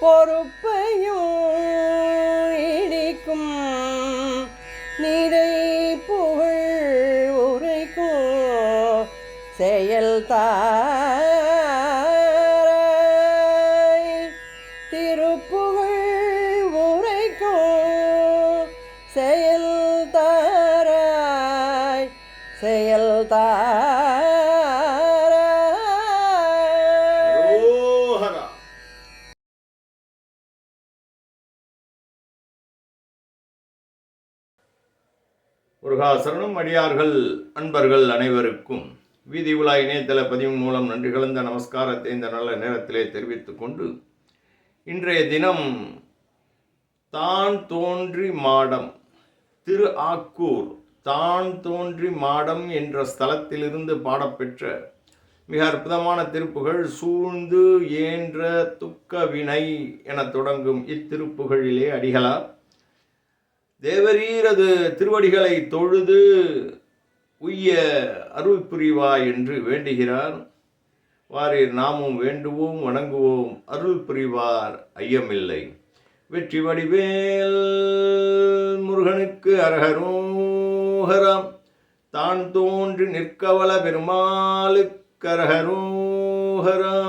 பொறுப்பையும் இடிக்கும். நிறை புகழ் உரைக்கும். செயல் திருப்புகழ் முருகாசரணம் அடியார்கள் அன்பர்கள் அனைவருக்கும் வீதி உலா இணையதள பதிவு மூலம் நன்றி கலந்த நமஸ்காரத்தை இந்த நல்ல நேரத்திலே தெரிவித்துக் கொண்டு இன்றைய தினம் தான் தோன்றி மாடம் திரு ஆக்கூர் தான் தோன்றி மாடம் என்ற ஸ்தலத்திலிருந்து பாடப்பெற்ற மிக அற்புதமான திருப்புகள் சூழ்ந்து ஏன்ற துக்க வினை என தொடங்கும் இத்திருப்புகளிலே அடிகளார். தேவரீரது திருவடிகளை தொழுது உய்ய அருள் புரிவா என்று வேண்டுகிறார். வாரீர் நாமும் வேண்டுவோம் வணங்குவோம் அருள் புரிவார் ஐயமில்லை. வெற்றி வடிவேல் முருகனுக்கு அரகரோகரம். தான் தோன்றி நிற்கவல பெருமாளுக்கு அரகரோகரம்.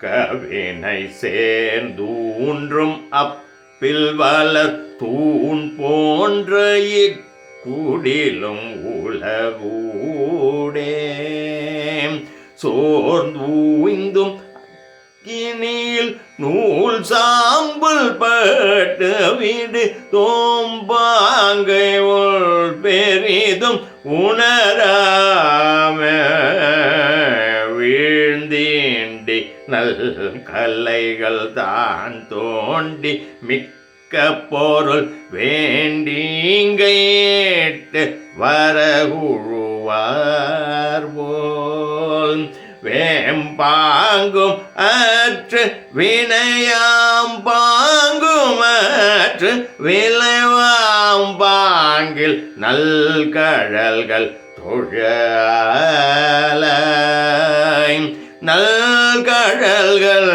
கவினை சேர்ந்தூன்றும் அப்பில் வளர் தூண் போன்ற இக்குடிலும் உலகூடே சோர்ந்தூய்ந்தும் கினியில் நூல் சாம்பல் பட்டு வீடு தோம்பாங்கை உள் பெரிதும் உணராமே நல் கலைகள் தான் தோண்டி மிக்க பொருள் வேண்டிங்கேட்டு வரகுழுவார் போல். வேம்பாங்கும் அற்று வினையாம் பாங்கும் அற்று விளைவாம் பாங்கில் நல் நல்கழல்கள் தொழல நல்கழல்கள்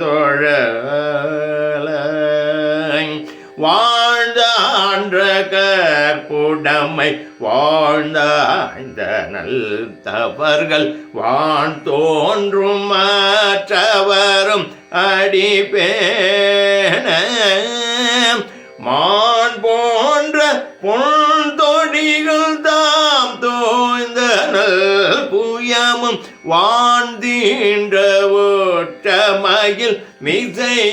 தொழல வாழ்ந்தான்ற கற்புடமை வாழ்ந்தாய்ந்த நல் தவர்கள் வான் தோன்றும் மாற்றவரும் அடிப்பேன. மான் போன்ற பொன் புயமும் வாழ்ந்தீன்ற ஓட்டமயில் மிசையேரே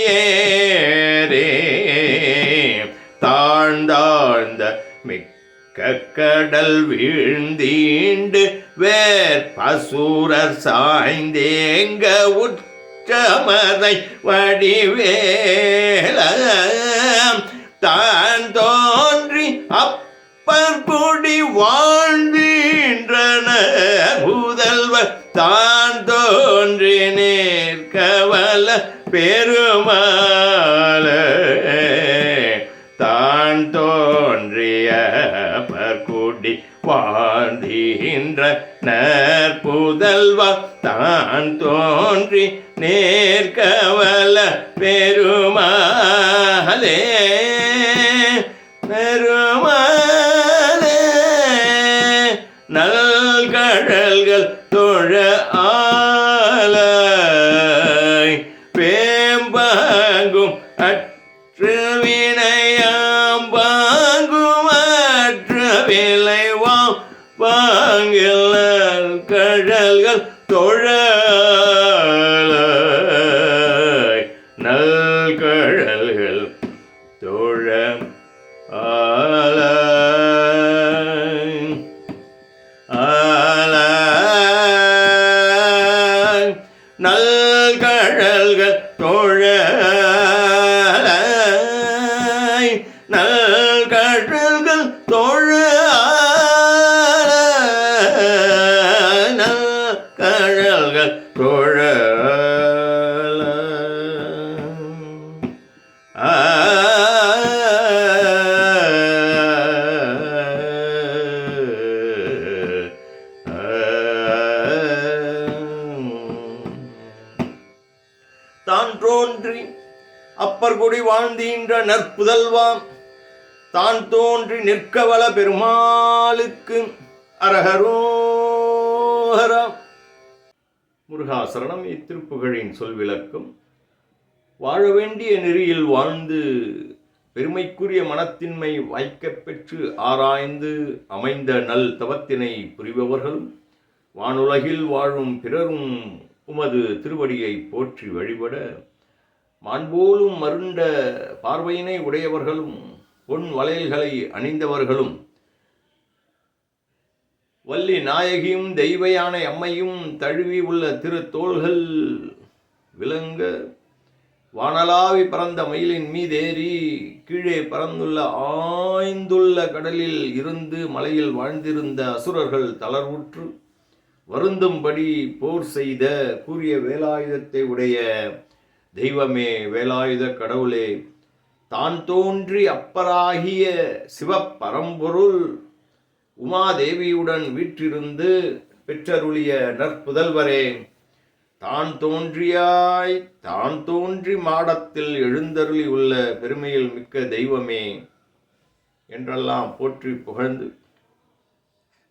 தாழ்ந்தாழ்ந்த மிக்க கடல் வீழ்ந்தீண்டு வேர் பசூரர் சாய்ந்தேங்க உற்றமதை வடிவேல. தான் தோன்றி தான் தோன்றி நேர்கவல பெருமாள. தான் தோன்றிய பற்குடி வாழ்கின்ற நற்புதல்வா தான் தோன்றி நேர்கவல பெருமாளே. அழல்கள் தோழ தான் தோன்றி அப்பர் குடி வாழ்ந்தீன்ற நற்புதல்வாம் தான் தோன்றி நிற்கவள பெருமாளுக்கு அரகரோஹரா முருகாசரணம் இத்திருப்புகழின் சொல் விளக்கம் வாழ வேண்டிய நெறியில் வாழ்ந்து பெருமைக்குரிய மனத்தின்மை வாய்க்கப் பெற்று ஆராய்ந்து அமைந்த நல் தவத்தினை புரிபவர்களும் வானுலகில் வாழும் பிறரும் உமது திருவடியை போற்றி வழிபட மாண்போலும் மருண்ட பார்வையினை உடையவர்களும் பொன் வளையல்களை அணிந்தவர்களும் வள்ளி நாயகியும் தெய்வயானை அம்மையும் தழுவி உள்ள திரு தோள்கள் விளங்க வானலாவி பறந்த மயிலின் மீதேறி கீழே பறந்துள்ள ஆய்ந்துள்ள கடலில் இருந்து மலையில் வாழ்ந்திருந்த அசுரர்கள் தளர்வுற்று வருந்தும்படி போர் செய்த கூறிய வேலாயுதத்தை உடைய தெய்வமே வேலாயுத கடவுளே தான் தோன்றி அப்பராகிய சிவப்பரம்பொருள் உமாதேவியுடன் வீற்றிருந்து பெற்றருளிய நற்புதல்வரே தான் தோன்றியாய் தான் தோன்றி மாடத்தில் எழுந்தருளி உள்ள பெருமையில் மிக்க தெய்வமே என்றெல்லாம் போற்றி புகழ்ந்து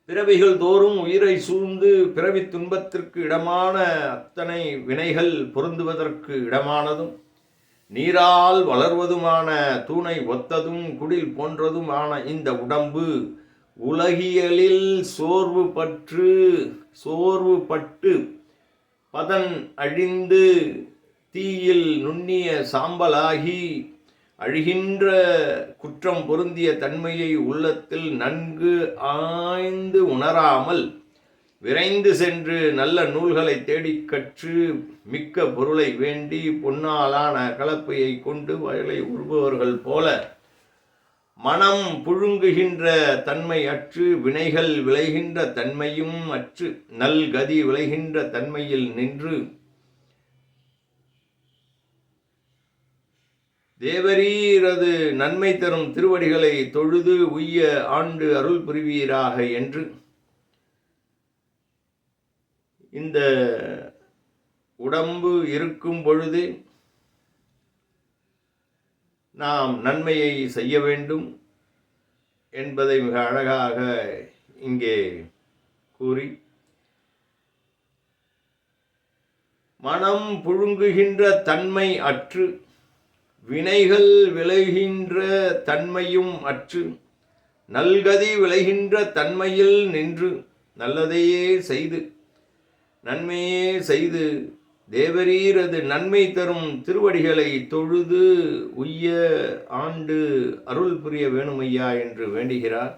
பிறவிகள் தோறும் உயிரை சூழ்ந்து பிறவி துன்பத்திற்கு இடமான அத்தனை வினைகள் பொருந்துவதற்கு இடமானதும் நீரால் வளர்வதுமான தூணை ஒத்ததும் குடில் போன்றதுமான இந்த உடம்பு உலகியலில் சோர்வு பற்று சோர்வு பட்டு பதன் அழிந்து தீயில் நுண்ணிய சாம்பலாகி அழிகின்ற குற்றம் பொருந்திய தன்மையை உள்ளத்தில் நன்கு ஆய்ந்து உணராமல் விரைந்து சென்று நல்ல நூல்களை தேடிக் கற்று மிக்க பொருளை வேண்டி பொன்னாலான கலப்பையை கொண்டு வயலை உருபவர்கள் போல மனம் புழுங்குகின்ற தன்மை அற்று வினைகள் விளைகின்ற தன்மையும் அற்று நல்கதி விளைகின்ற தன்மையில் நின்று. தேவரீரது நன்மை தரும் திருவடிகளை தொழுது உய்ய ஆண்டு அருள் புரிவீராக என்று. இந்த உடம்பு இருக்கும் பொழுது நாம் நன்மையை செய்ய வேண்டும் என்பதை மிக அழகாக இங்கே கூறி மனம் புழுங்குகின்ற தன்மை அற்று வினைகள் விளைகின்ற தன்மையும் அற்று நல்கதி விளைகின்ற தன்மையில் நின்று நல்லதையே செய்து நன்மையே செய்து தேவரீரது நன்மை தரும் திருவடிகளை தொழுது உய்ய ஆண்டு அருள் புரிய வேணுமையா என்று வேண்டுகிறார்.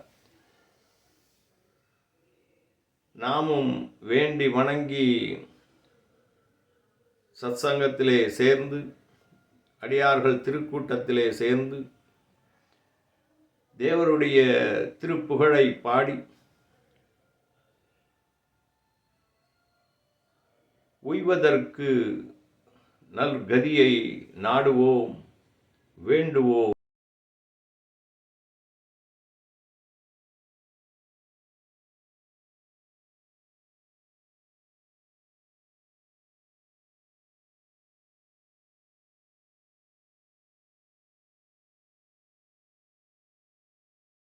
நாமும் வேண்டி வணங்கி சத்சங்கத்திலே சேர்ந்து அடியார்கள் திருக்கூட்டத்திலே சேர்ந்து தேவருடைய திருப்புகழை பாடி உய்வதற்கு நல்கதியை நாடுவோம் வேண்டுவோம்.